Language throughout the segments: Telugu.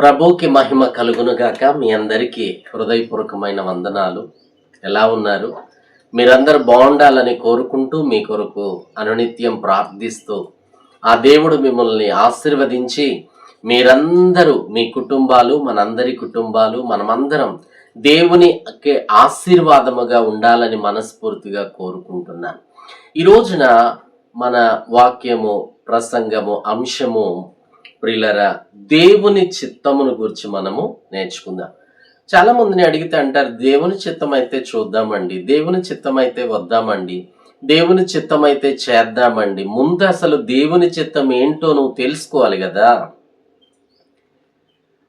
ప్రభుకి మహిమ కలుగునుగాక మీ అందరికీ హృదయపూర్వకమైన వందనాలు. ఎలా ఉన్నారు? మీరందరూ బాగుండాలని కోరుకుంటూ మీ కొరకు అనునిత్యం ప్రార్థిస్తూ ఆ దేవుడు మిమ్మల్ని ఆశీర్వదించి మీరందరూ మీ కుటుంబాలు మనందరి కుటుంబాలు మనమందరం దేవుని ఆశీర్వాదముగా ఉండాలని మనస్ఫూర్తిగా కోరుకుంటున్నాను. ఈ రోజున మన వాక్యము ప్రసంగము అంశము ప్రియులరా దేవుని చిత్తమును గురించి మనము నేర్చుకుందాం. చాలా మందిని అడిగితే అంటారు దేవుని చిత్తం అయితే చూద్దామండి దేవుని చిత్తం అయితే వద్దామండి దేవుని చిత్తం అయితే చేద్దామండి ముందు అసలు దేవుని చిత్తం ఏంటో నువ్వు తెలుసుకోవాలి కదా?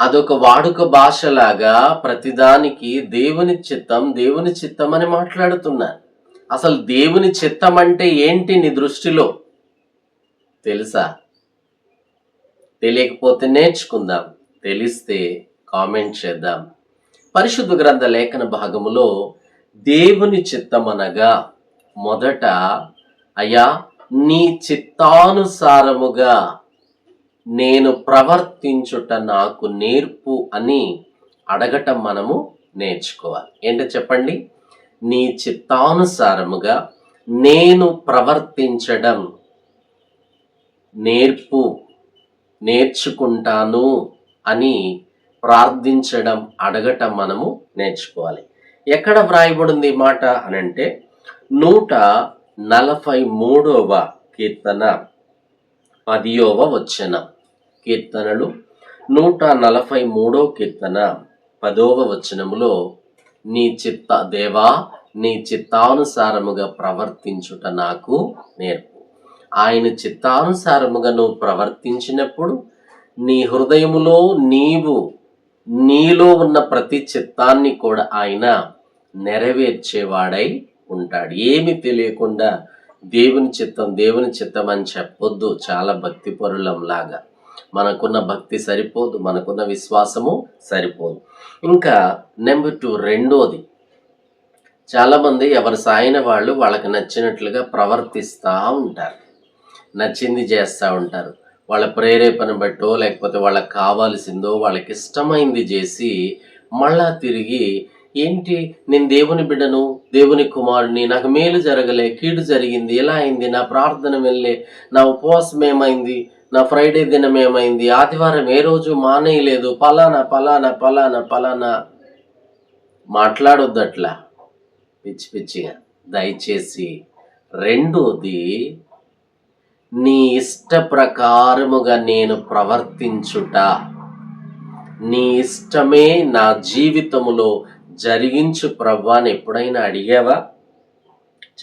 అదొక వాడుక భాషలాగా ప్రతిదానికి దేవుని చిత్తం దేవుని చిత్తం అని మాట్లాడుతున్నారు. అసలు దేవుని చిత్తం అంటే ఏంటి నీ దృష్టిలో? తెలుసా? తెలియకపోతే నేర్చుకుందాం. తెలిస్తే కామెంట్ చేద్దాం. పరిశుద్ధ గ్రంథ లేఖన భాగములో దేవుని చిత్తమనగా మొదట అయ్యా నీ చిత్తానుసారముగా నేను ప్రవర్తించుట నాకు నేర్పు అని అడగటం మనము నేర్చుకోవాలి. ఏంటో చెప్పండి? నీ చిత్తానుసారముగా నేను ప్రవర్తించడం నేర్పు నేర్చుకుంటాను అని ప్రార్థించడం అడగటం మనము నేర్చుకోవాలి. ఎక్కడ వ్రాయబడింది ఈ మాట అని అంటే నూట నలభై మూడవ కీర్తన పదియోవ వచనం. కీర్తనలు నూట నలభై మూడో కీర్తన పదవ వచనములో నీ చిత్త దేవా నీ చిత్తానుసారముగా ప్రవర్తించుట నాకు నేర్పు. ఆయన చిత్తానుసారముగా నువ్వు ప్రవర్తించినప్పుడు నీ హృదయములో నీవు నీలో ఉన్న ప్రతి చిత్తాన్ని కూడా ఆయన నెరవేర్చేవాడై ఉంటాడు. ఏమి తెలియకుండా దేవుని చిత్తం దేవుని చిత్తం అని చెప్పొద్దు. చాలా భక్తి పరులంలాగా మనకున్న భక్తి సరిపోదు మనకున్న విశ్వాసము సరిపోదు. ఇంకా నెంబర్ టూ రెండోది. చాలామంది ఎవరి సాయిన వాళ్ళు వాళ్ళకి నచ్చినట్లుగా ప్రవర్తిస్తూ ఉంటారు. నచ్చింది చేస్తూ ఉంటారు. వాళ్ళ ప్రేరేపణ బట్టో లేకపోతే వాళ్ళకి కావాల్సిందో వాళ్ళకి ఇష్టమైంది చేసి మళ్ళా తిరిగి ఏంటి నేను దేవుని బిడ్డను దేవుని కుమారుని నాకు మేలు జరగలే కీడు జరిగింది ఎలా అయింది నా ప్రార్థన వెళ్ళే నా ఉపవాసం ఏమైంది నా ఫ్రైడే దినం ఏమైంది ఆదివారం ఏ రోజు మానేయలేదు పలానా పలానా పలానా పలానా. మాట్లాడొద్దు అట్లా పిచ్చి పిచ్చిగా. దయచేసి రెండోది నీ ఇష్ట ప్రకారముగా నేను ప్రవర్తించుట. నీ ఇష్టమే నా జీవితములో జరిగించు ప్రభా అని ఎప్పుడైనా అడిగావా?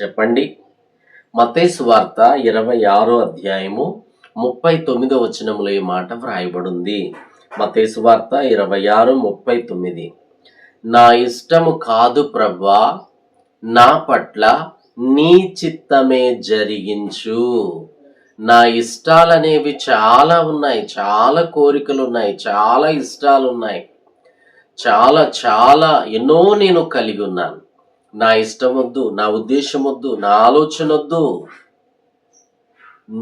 చెప్పండి. మతేసు వార్త ఇరవై ఆరో అధ్యాయము ముప్పై తొమ్మిదో వచనములో ఈ మాట వ్రాయబడింది. మతేసు వార్త ఇరవై ఆరు ముప్పై తొమ్మిది. నా ఇష్టము కాదు ప్రభా నా పట్ల నీ చిత్తమే జరిగించు. నా ఇష్టాలు అనేవి చాలా ఉన్నాయి చాలా కోరికలు ఉన్నాయి చాలా ఇష్టాలు ఉన్నాయి చాలా చాలా ఎన్నో నేను కలిగి ఉన్నాను. నా ఇష్టం వద్దు నా ఉద్దేశం వద్దు నా ఆలోచన వద్దు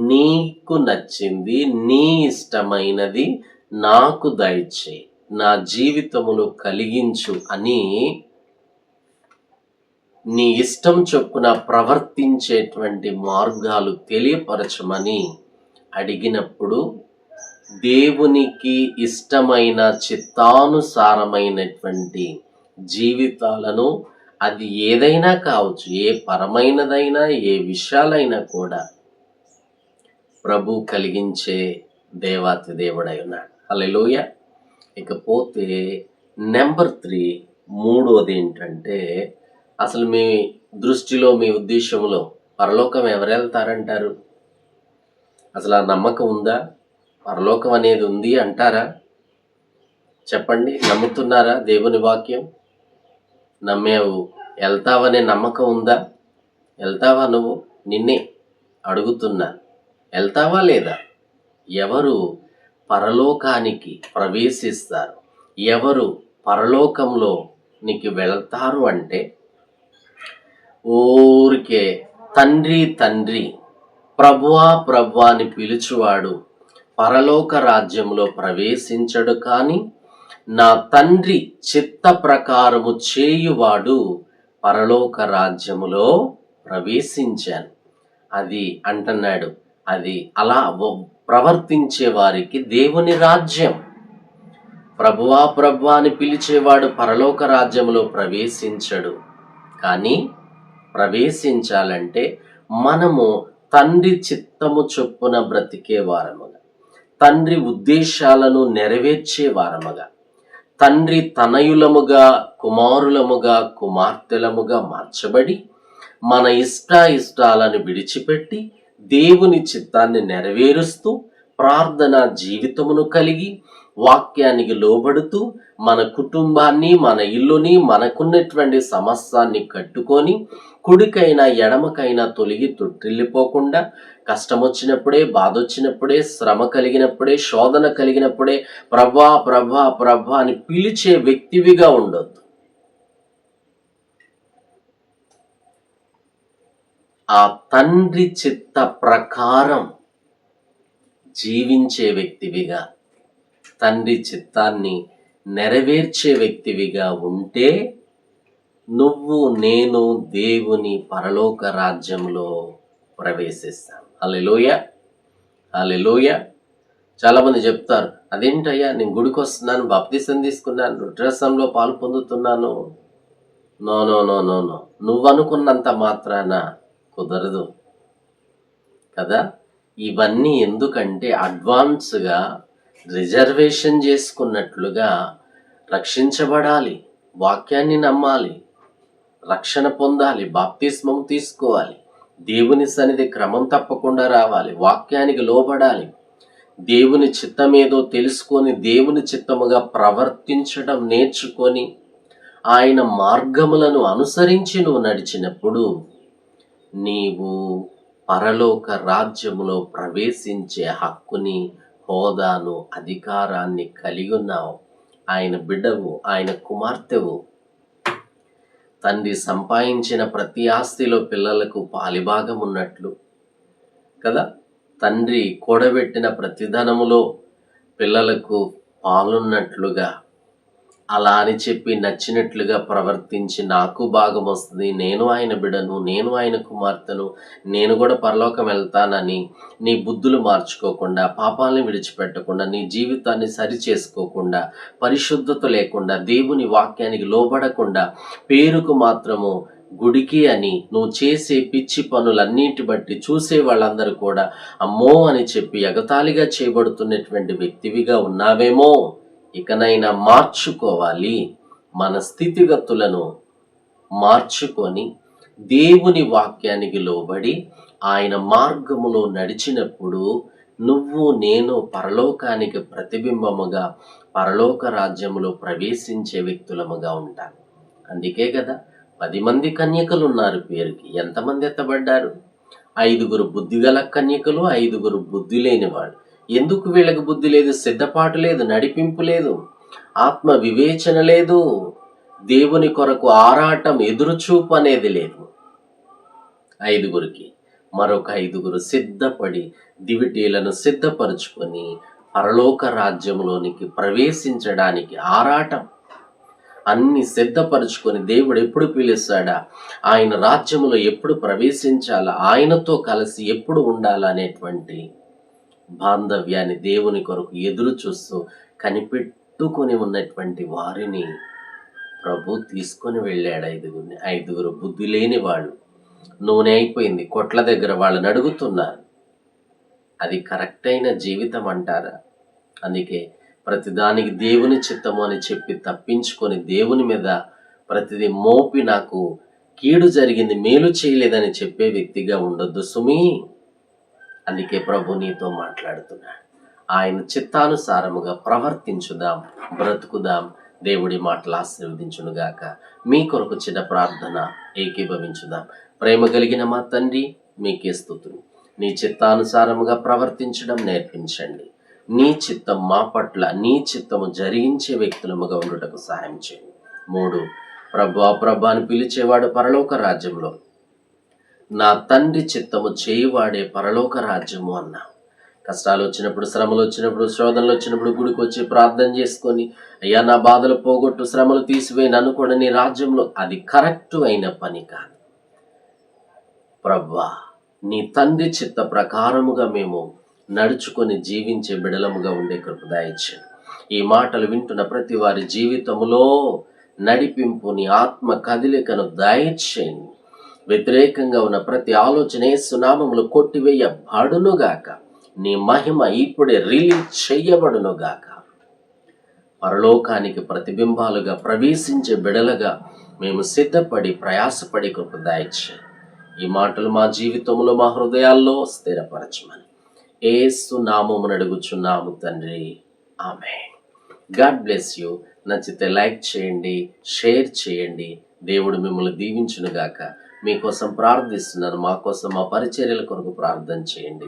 నీకు నచ్చింది నీ ఇష్టమైనది నాకు దయచే నా జీవితములు కలిగించు అని నీ ఇష్టం చొప్పున ప్రవర్తించేటువంటి మార్గాలు తెలియపరచమని అడిగినప్పుడు దేవునికి ఇష్టమైన చిత్తానుసారమైనటువంటి జీవితాలను అది ఏదైనా కావచ్చు ఏ పరమైనదైనా ఏ విషయాలైనా కూడా ప్రభు కలిగించే దేవాతి దేవుడై ఉన్నాడు. అలెలోయ ఇకపోతే నెంబర్ త్రీ మూడోది ఏంటంటే అసలు మీ దృష్టిలో మీ ఉద్దేశంలో పరలోకం ఎవరు వెళ్తారంటారు అసలు ఆ నమ్మకం ఉందా? పరలోకం అనేది ఉంది అంటారా? చెప్పండి. నమ్ముతున్నారా దేవుని వాక్యం? నమ్మేవు. వెళ్తావనే నమ్మకం ఉందా? వెళ్తావా నువ్వు? నిన్నే అడుగుతున్నా. వెళ్తావా లేదా? ఎవరు పరలోకానికి ప్రవేశిస్తారు? ఎవరు పరలోకంలో నీకు వెళ్తారు అంటే ఊరికే తండ్రి తండ్రి ప్రభువా ప్రభువా అని పిలుచువాడు. పరలోక రాజ్యంలో ప్రవేశించడు కానీ నా తండ్రి చిత్త ప్రకారము చేయువాడు పరలోక రాజ్యములో ప్రవేశించాను. అది అంటున్నాడు అది అలా ప్రవర్తించే వారికి దేవుని రాజ్యం. ప్రభువా ప్రభువా అని పిలిచేవాడు పరలోక రాజ్యములో ప్రవేశించడు. కానీ ప్రవేశించాలంటే మనము తండ్రి చిత్తము చొప్పున బ్రతికే వారముగా తండ్రి ఉద్దేశాలను నెరవేర్చే వారముగా తండ్రి తనయులముగా కుమారులముగా కుమార్తెలముగా మార్చబడి మన ఇష్ట ఇష్టాలను విడిచిపెట్టి దేవుని చిత్తాన్ని నెరవేరుస్తూ ప్రార్థన జీవితమును కలిగి వాక్యానికి లోబడుతూ మన కుటుంబాన్ని మన ఇల్లుని మనకున్నటువంటి సమస్యాన్ని కట్టుకొని కుడికైనా ఎడమకైనా తొలగి తొట్టిల్లిపోకుండా కష్టం వచ్చినప్పుడే బాధ వచ్చినప్పుడే శ్రమ కలిగినప్పుడే శోధన కలిగినప్పుడే ప్రభా ప్రభా ప్రభా అని పిలిచే వ్యక్తివిగా ఉండొద్దు. ఆ తండ్రి చిత్త ప్రకారం జీవించే వ్యక్తివిగా తండ్రి చిత్తాన్ని నెరవేర్చే వ్యక్తివిగా ఉంటే నువ్వు నేను దేవుని పరలోక రాజ్యంలో ప్రవేశిస్తాం. అలెలోయ అలెలోయ చాలా మంది చెప్తారు అదేంటయ్యా నేను గుడికి వస్తున్నాను బాప్తిసం తీసుకున్నాను రుద్రసంలో పాలు పొందుతున్నాను. No no no no no నువ్వు అనుకున్నంత మాత్రాన కుదరదు. కదా? ఇవన్నీ ఎందుకంటే అడ్వాన్స్గా రిజర్వేషన్ చేసుకున్నట్లుగా రక్షించబడాలి వాక్యాన్ని నమ్మాలి రక్షణ పొందాలి బాప్తిస్మం తీసుకోవాలి దేవుని సన్నిధి క్రమం తప్పకుండా రావాలి వాక్యానికి లోబడాలి. దేవుని చిత్తమేదో తెలుసుకొని దేవుని చిత్తముగా ప్రవర్తించడం నేర్చుకొని ఆయన మార్గములను అనుసరించి నువ్వు నడిచినప్పుడు నీవు పరలోక రాజ్యములో ప్రవేశించే హక్కుని హోదాను అధికారాన్ని కలిగి ఉన్నావు. ఆయన బిడ్డవు ఆయన కుమార్తెవు. తండ్రి సంపాదించిన ప్రతి ఆస్తిలో పిల్లలకు పాలిభాగం ఉన్నట్లు కదా? తండ్రి కూడబెట్టిన ప్రతి ధనములో పిల్లలకు పాలున్నట్లుగా. అలా అని చెప్పి నచ్చినట్లుగా ప్రవర్తించి నాకు భాగం వస్తుంది. నేను ఆయన బిడను నేను ఆయన కుమార్తెను నేను కూడా పరలోకం వెళ్తానని నీ బుద్ధులు మార్చుకోకుండా పాపాలను విడిచిపెట్టకుండా నీ జీవితాన్ని సరి చేసుకోకుండా పరిశుద్ధత లేకుండా దేవుని వాక్యానికి లోబడకుండా పేరుకు మాత్రము గుడికి అని నువ్వు చేసే పిచ్చి పనులన్నిటి బట్టి చూసే వాళ్ళందరూ కూడా అమ్మో అని చెప్పి ఎగతాళిగా చేయబడుతున్నటువంటి వ్యక్తివిగా ఉన్నావేమో. ఇకనైనా మార్చుకోవాలి. మన స్థితిగతులను మార్చుకొని దేవుని వాక్యానికి లోబడి ఆయన మార్గములో నడిచినప్పుడు నువ్వు నేను పరలోకానికి ప్రతిబింబముగా పరలోక రాజ్యములో ప్రవేశించే వ్యక్తులముగా ఉంటాను అందుకే కదా పది మంది కన్యకలు ఉన్నారు పేరుకి. ఎంతమంది ఎత్తబడ్డారు? ఐదుగురు బుద్ధిగల కన్యకలు ఐదుగురు బుద్ధి లేనివాడు ఎందుకు వీళ్ళకి బుద్ధి లేదు? సిద్ధపాటు లేదు నడిపింపు లేదు ఆత్మ వివేచన లేదు. దేవుని కొరకు ఆరాటం ఎదురుచూపు అనేది లేదు. ఐదుగురికి మరొక ఐదుగురు సిద్ధపడి దివిటీలను సిద్ధపరుచుకొని పరలోక రాజ్యంలోనికి ప్రవేశించడానికి ఆరాటం. అన్ని సిద్ధపరుచుకొని దేవుడు ఎప్పుడు పిలుస్తాడా? ఆయన రాజ్యంలో ఎప్పుడు ప్రవేశించాలా? ఆయనతో కలిసి ఎప్పుడు ఉండాలనేటువంటి బాంధవ్యాన్ని దేవుని కొరకు ఎదురు చూస్తూ కనిపెట్టుకొని ఉన్నటువంటి వారిని ప్రభు తీసుకొని వెళ్ళాడు ఐదుగురిని. ఐదుగురు బుద్ధి లేని వాళ్ళు. నూనె అయిపోయింది. కొట్ల దగ్గర వాళ్ళని అడుగుతున్నారు. అది కరెక్ట్ అయిన జీవితం అంటారా? అందుకే ప్రతిదానికి దేవుని చిత్తము అని చెప్పి తప్పించుకొని దేవుని మీద ప్రతిదీ మోపి నాకు కీడు జరిగింది మేలు చేయలేదని చెప్పే వ్యక్తిగా ఉండొద్దు సుమి. అందుకే ప్రభు నీతో మాట్లాడుతున్నాడు ఆయన చిత్తానుసారముగా ప్రవర్తించుదాం బ్రతుకుదాం దేవుడి మాటలు ఆశీర్వదించునుగాక. మీ కొరకు చిన్న ప్రార్థన ఏకీభవించుదాం. ప్రేమ కలిగిన మా తండ్రి మీకే స్థుతులు నీ చిత్తానుసారముగా ప్రవర్తించడం నేర్పించండి. నీ చిత్తం మా పట్ల నీ చిత్తము జరిగించే వ్యక్తులముగా ఉండుటకు సహాయం చేయండి. మూడు ప్రభు ప్రభు పిలిచేవాడు పరలోక రాజ్యంలో. నా తండ్రి చిత్తము చేయువాడే పరలోక రాజ్యము అన్నావు కష్టాలు వచ్చినప్పుడు శ్రమలు వచ్చినప్పుడు శోధనలు వచ్చినప్పుడు గుడికి వచ్చి ప్రార్థన చేసుకొని అయ్యా నా బాధలు పోగొట్టు శ్రమలు తీసివేయి నన్ను కూడా నీ రాజ్యంలో. అది కరెక్ట్ అయిన పని కాదు. ప్రవ్వా నీ తండ్రి చిత్త ప్రకారముగా మేము నడుచుకొని జీవించే బిడలముగా ఉండే కృప దయచేయండి. ఈ మాటలు వింటున్న ప్రతి వారి జీవితములో నడిపింపు నీ ఆత్మ కదిలికను దయచేయండి. వ్యతిరేకంగా ఉన్న ప్రతి ఆలోచన సునామములు కొట్టివేయబడునుగాక నీ మహిమ ఇప్పుడే రిలీజ్ చెయ్యబడునుగాక పరలోకానికి ప్రతిబింబాలుగా ప్రవేశించే బిడలుగా మేము సిద్ధపడి ప్రయాసపడి కృప దయచేయండి ఈ మాటలు మా జీవితంలో మా హృదయాల్లో స్థిరపరచమని. ఏసు నామమును అడుగుచున్నాము తండ్రి. ఆమె గాడ్ బ్లెస్ యూ. నచ్చితే లైక్ చేయండి షేర్ చేయండి. దేవుడు మిమ్మల్ని దీవించునుగాక. మీకోసం ప్రార్థిస్తున్నాను. మా కోసం మా పరిచర్యల కొరకు ప్రార్థన చేయండి.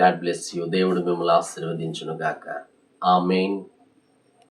God bless you. దేవుడు మిమ్మల్ని ఆ మెయిన్